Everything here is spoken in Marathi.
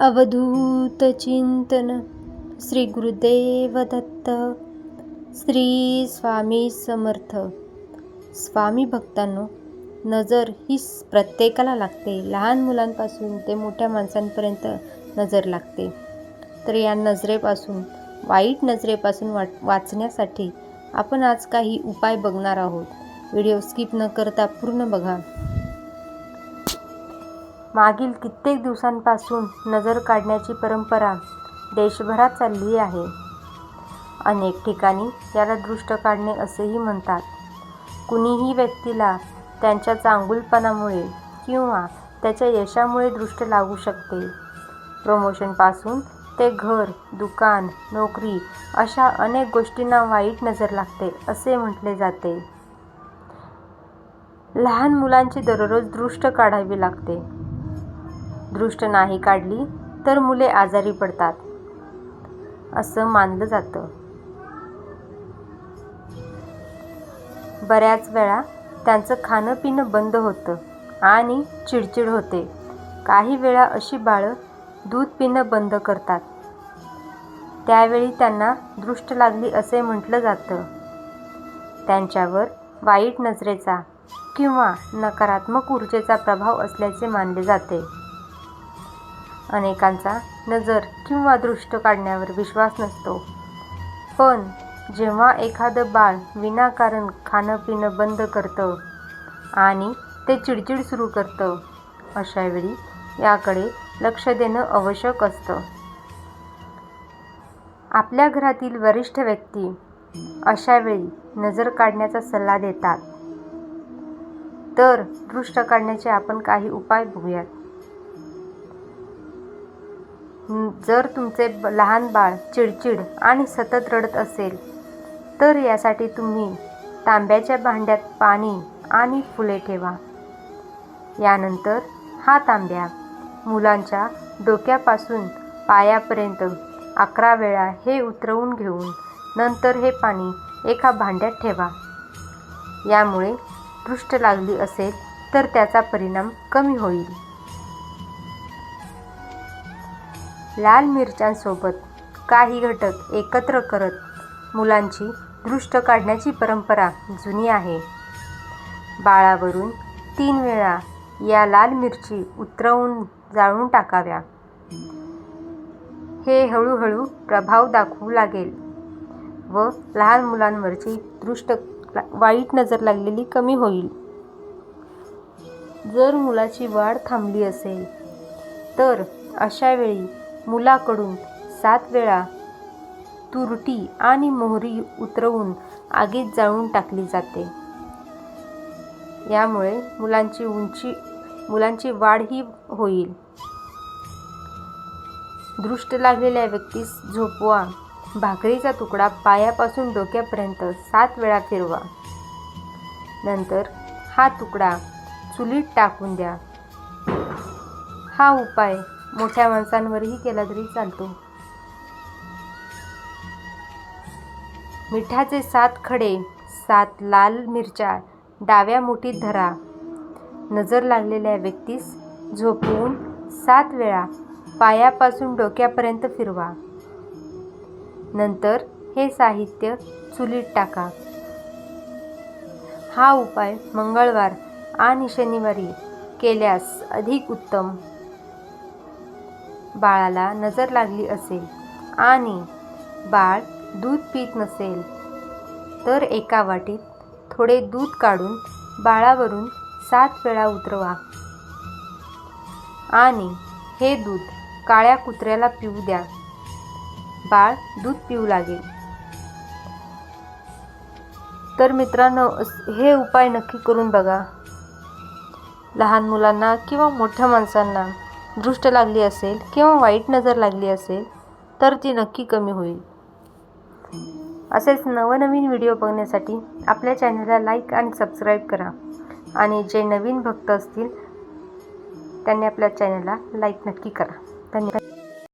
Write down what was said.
अवधूत चिंतन श्री गुरुदेव दत्त श्री स्वामी समर्थ. स्वामी भक्तांनो नजर ही प्रत्येकाला लागते. लहान मुलांपासून ते मोठ्या माणसांपर्यंत नजर लागते. तर या नजरेपासून वाईट नजरेपासून वाट वाचण्यासाठी आपण आज काही उपाय बघणार आहोत. व्हिडिओ स्किप न करता पूर्ण बघा. मागील कित्येक दिवसांपासून नजर काढण्याची परंपरा देशभरात चालली आहे. अनेक ठिकाणी याला दृष्ट काढणे असेही म्हणतात. कुणीही व्यक्तीला त्यांच्या चांगुलपणामुळे किंवा त्याच्या यशामुळे दृष्ट लागू शकते. प्रमोशनपासून ते घर दुकान नोकरी अशा अनेक गोष्टींना वाईट नजर लागते असे म्हटले जाते. लहान मुलांची दररोज दृष्ट काढावी लागते. दृष्ट नाही काढली तर मुले आजारी पडतात. असं मानलं जातं. बऱ्याच वेळा त्यांचं खाणं पिणं बंद होतं आणि चिडचिड होते. काही वेळा अशी बाळं दूध पिणं बंद करतात. त्यावेळी त्यांना दृष्ट लागली असे म्हटलं जातं. त्यांच्यावर वाईट नजरेचा किंवा नकारात्मक ऊर्जेचा प्रभाव असल्याचे मानले जाते. अनेकांचा नजर किंवा दृष्ट काढण्यावर विश्वास नसतो. पण जेव्हा एखादं बाळ विनाकारण खाणं पिणं बंद करतं आणि ते चिडचिड सुरू करतं अशावेळी याकडे लक्ष देणं आवश्यक असतं. आपल्या घरातील वरिष्ठ व्यक्ती अशावेळी नजर काढण्याचा सल्ला देतात. तर दृष्ट काढण्याचे आपण काही उपाय बघूयात. जर तुमचे ब- लहान बाळ चिडचिड आणि सतत रडत असेल तर यासाठी तुम्ही तांब्याच्या भांड्यात पाणी आणि फुले ठेवा. यानंतर हा तांब्या मुलांच्या डोक्यापासून पायापर्यंत अकरा वेळा हे उतरवून घेऊन नंतर हे पाणी एका भांड्यात ठेवा. यामुळे दृष्ट लागली असेल तर त्याचा परिणाम कमी होईल. लाल मिरच्यांसोबत काही घटक एकत्र करत मुलांची दृष्ट काढण्याची परंपरा जुनी आहे. बाळावरून तीन वेळा या लाल मिरची उतरवून जाळून टाकाव्या. हे हळूहळू प्रभाव दाखवू लागेल व लहान मुलांवरची दृष्ट वाईट नजर लागलेली कमी होईल. जर मुलाची वाढ थांबली असेल तर अशा वेळी मुलाकडून सात वेळा तुरटी आणि मोहरी उतरवून आगीत जाळून टाकली जाते. यामुळे मुलांची उंची मुलांची वाढही होईल. दृष्ट लागलेल्या व्यक्तीस झोपवा. भाकरीचा तुकडा पायापासून डोक्यापर्यंत सात वेळा फिरवा. नंतर हा तुकडा चुलीत टाकून द्या. हा उपाय मोठ्या माणसांवरही केला तरी चालतो. मिठाचे सात खडे सात लाल मिरच्या डाव्या मुठीत धरा. नजर लागलेल्या व्यक्तीस झोपवून सात वेळा पायापासून डोक्यापर्यंत फिरवा. नंतर हे साहित्य चुलीत टाका. हा उपाय मंगळवार आणि शनिवारी केल्यास अधिक उत्तम. बाळाला नजर लागली असेल आणि बाळ दूध पित नसेल तर एका वाटीत थोडे दूध काढून बाळावरून सात वेळा उतरवा. आणि हे दूध काळ्या कुत्र्याला पिऊ द्या. बाळ दूध पिऊ लागेल. तर मित्रांनो हे उपाय नक्की करून बघा. लहान मुलांना किंवा मोठ्या माणसांना दृष्ट लागली असेल किंवा वाईट नजर लागली असेल तर ती नक्की कमी होईल. असेच नवनवीन व्हिडिओ बघण्यासाठी आपल्या चॅनलला लाईक आणि सबस्क्राईब करा. आणि जे नवीन भक्त असतील त्यांनी आपल्या चॅनलला लाईक नक्की करा. धन्यवाद.